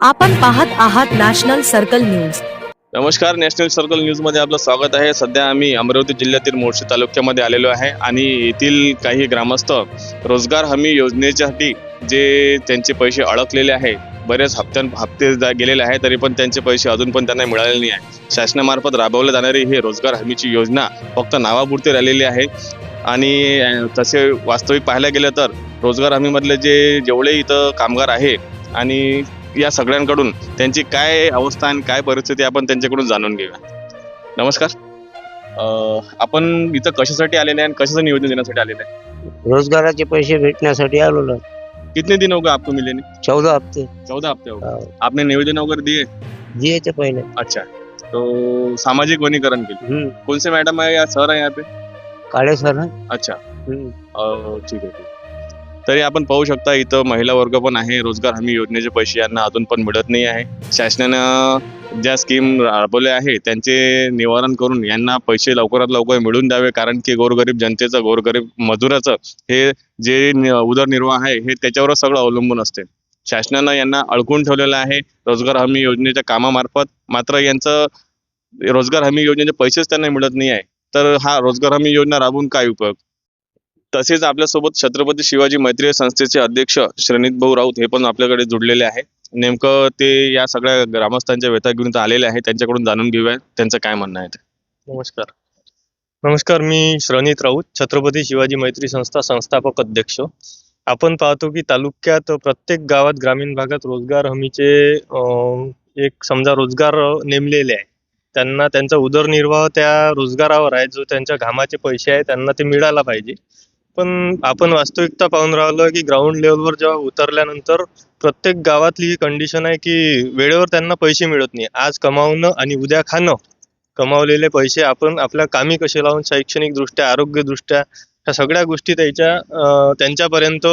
आपण पाहत आहात नॅशनल सर्कल न्यूज. नमस्कार नॅशनल सर्कल न्यूजमध्ये आपलं स्वागत आहे. सध्या आम्ही अमरावती जिल्ह्यातील मोर्शी तालुक्यामध्ये आलेलो आहे आणि येथील काही ग्रामस्थ रोजगार हमी योजनेसाठी जे त्यांचे पैसे अडकलेले आहे बरेच हप्त्यां हप्ते गेलेले आहे तरी पण त्यांचे पैसे अजून पण त्यांना मिळालेले नाही आहे. शासनामार्फत राबवल्या जाणारी ही रोजगार हमीची योजना फक्त नावापुरती राहिलेली आहे. आणि तसे वास्तविक पाहायला गेलं तर रोजगार हमीमधले जे जेवढे इथं कामगार आहे आणि या सगळ्यांकडून त्यांची काय अवस्था आणि काय परिस्थिती आपण त्यांच्याकडून जाणून घेऊया. नमस्कार. आपण इथं कशासाठी आलेले आहे आणि कशाचं नियोजन देण्यासाठी आलेले आहे? रोजगाराचे पैसे भेटण्यासाठी आलो ना कितने दिन होगा आपको मिले नहीं चौदा हप्ते चौदह हफ्ते हो. गए अं, आपने निवेदन वगैरह दिए? दिए थे पहले. अच्छा. तो सामाजिक वनीकरण के लिए. कौन से मैडम है या सर है यहाँ पे? काळे सर हैं अच्छा. ठीक आहे ठीक आहे. तरी आपण पाहू शकता इथं महिला वर्ग पण आहे रोजगार हमी योजनेचे पैसे यांना अजून पण मिळत नाही आहे. शासनानं ज्या स्कीम राबवल्या आहे त्यांचे निवारण करून यांना पैसे लवकरात लवकर मिळून द्यावे. कारण की गोरगरीब जनतेचं गोरगरीब मजुराचं हे जे उदरनिर्वाह आहे हे त्याच्यावरच सगळं अवलंबून असते. शासनानं यांना अडकून ठेवलेलं आहे रोजगार हमी योजनेच्या कामामार्फत. मात्र यांचं रोजगार हमी योजनेचे पैसेच त्यांना मिळत नाही आहे. तर हा रोजगार हमी योजना राबवून काय उपयोग? तसेच आपल्यासोबत छत्रपती शिवाजी मैत्री संस्थेचे अध्यक्ष श्रणित भाऊ राऊत हे पण आपल्याकडे जुडलेले आहे. नेमकं ते या सगळ्या ग्रामस्थांच्या व्यथा घेऊन आलेले आहे त्यांच्याकडून जाणून घेऊया त्यांचं काय म्हणणं आहे ते. नमस्कार. नमस्कार मी श्रणित राऊत छत्रपती शिवाजी मैत्री संस्था संस्थापक अध्यक्ष. आपण पाहतो की तालुक्यात प्रत्येक गावात ग्रामीण भागात रोजगार हमीचे एक समजा रोजगार नेमलेले आहे. त्यांना त्यांचा उदरनिर्वाह त्या रोजगारावर आहे. जो त्यांच्या घामाचे पैसे आहे त्यांना ते मिळायला पाहिजे. पण आपण वास्तविकता पाहून राहिलो की ग्राउंड लेवलवर जेव्हा उतरल्यानंतर प्रत्येक गावातली ही कंडिशन आहे की वेळेवर त्यांना पैसे मिळत नाही. आज कमावणं आणि उद्या खाणं. कमावलेले पैसे आपण आपल्या कामी कसे लावून शैक्षणिक दृष्ट्या आरोग्यदृष्ट्या ह्या सगळ्या गोष्टी त्याच्या त्यांच्यापर्यंत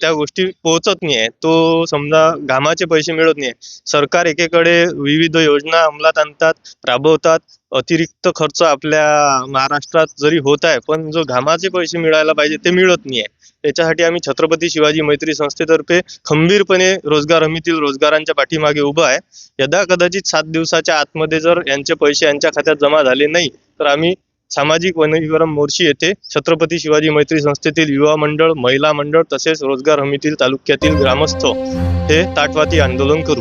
त्या गोष्टी पोहोचत नाही आहे तो समजा घामाचे पैसे मिळत नाही सरकार एकेकडे विविध योजना अंमलात आणतात राबवतात. अतिरिक्त खर्च आपल्या महाराष्ट्रात जरी होत आहे पण जो घामाचे पैसे मिळायला पाहिजे ते मिळत नाही आहे त्याच्यासाठी आम्ही छत्रपती शिवाजी मैत्री संस्थेतर्फे खंबीरपणे रोजगार हमीतील रोजगारांच्या पाठीमागे उभं आहे. यदा कदाचित सात दिवसाच्या आतमध्ये जर यांचे पैसे यांच्या खात्यात जमा झाले नाही तर आम्ही सामाजिक वनीकरण मोर्शी येथे छत्रपती शिवाजी मैत्री संस्थेतील युवा मंडळ महिला मंडळ तसेच रोजगार हमीतील तालुक्यातील ग्रामस्थ हे ताटवाती आंदोलन करू.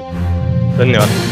धन्यवाद.